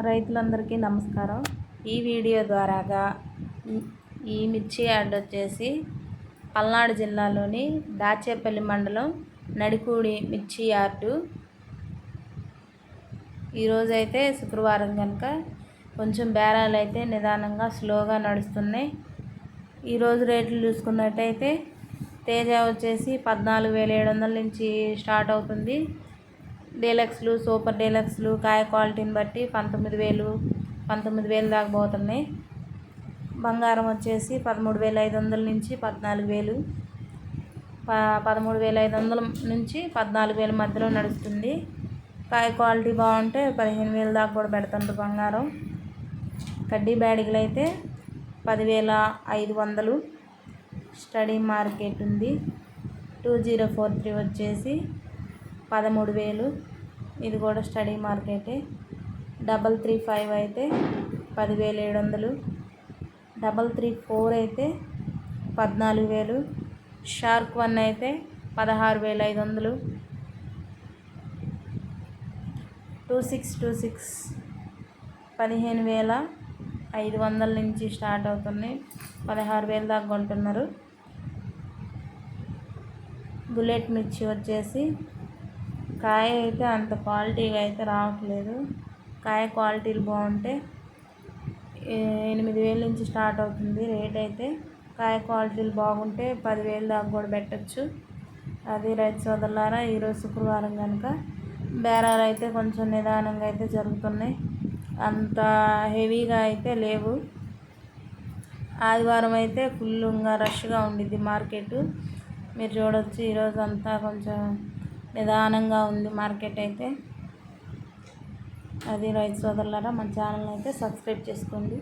రైతులందరికీ నమస్కారం. ఈ వీడియో ద్వారాగా ఈ- మిర్చి యాడ్ వచ్చేసి పల్నాడు జిల్లాలోని దాచేపల్లి మండలం నడికూడి మిర్చి యార్డు. ఈరోజైతే శుక్రవారం కనుక కొంచెం బేరాలు అయితే నిదానంగా స్లోగా నడుస్తున్నాయి. ఈరోజు రేట్లు చూసుకున్నట్టయితే తేజ వచ్చేసి పద్నాలుగు వేల ఏడు వందల నుంచి స్టార్ట్ అవుతుంది. డీలక్స్లు సూపర్ డీలక్స్లు కాయ క్వాలిటీని బట్టి పంతొమ్మిది వేలు పంతొమ్మిది వేలు దాకా పోతున్నాయి. బంగారం వచ్చేసి పదమూడు వేల ఐదు వందల నుంచి పద్నాలుగు వేలు ప పదమూడు వేల ఐదు వందల నుంచి పద్నాలుగు వేల మధ్యలో నడుస్తుంది. కాయ క్వాలిటీ బాగుంటే పదిహేను వేలు దాకా కూడా పెడుతుండ్రు బంగారం. కడ్డీ బ్యాడిగలు అయితే పదివేల ఐదు వందలు. స్టడీ మార్కెట్ ఉంది. టూ జీరో ఫోర్ త్రీ వచ్చేసి పదమూడు వేలు. ఇది కూడా స్టడీ మార్కెటే. డబల్ త్రీ ఫైవ్ అయితే పదివేల ఏడు వందలు. డబల్ త్రీ ఫోర్ అయితే పద్నాలుగు వేలు. షార్క్ వన్ అయితే పదహారు వేల ఐదు వందలు. టూ సిక్స్ టూ సిక్స్ పదిహేను వేల ఐదు వందల నుంచి స్టార్ట్ అవుతున్నాయి. పదహారు వేల దాకా కొంటున్నారు. బుల్లెట్ మిర్చి వచ్చేసి కాయ అయితే అంత క్వాలిటీగా అయితే రావట్లేదు. కాయ క్వాలిటీలు బాగుంటే ఎనిమిది వేల నుంచి స్టార్ట్ అవుతుంది రేట్ అయితే. కాయ క్వాలిటీలు బాగుంటే పదివేలు దాకా కూడా పెట్టచ్చు. అది రైతు సోదరులారా ఈరోజు శుక్రవారం కనుక బేరాలు అయితే కొంచెం నిదానంగా అయితే జరుగుతున్నాయి. అంత హెవీగా అయితే లేవు. ఆదివారం అయితే ఫుల్గా రష్గా ఉండిద్ది మార్కెట్. మీరు చూడొచ్చు ఈరోజు అంతా కొంచెం నిదానంగా ఉంది మార్కెట్ అయితే. అది రైతు సోదరులారా మన ఛానల్ అయితే సబ్స్క్రైబ్ చేసుకోండి.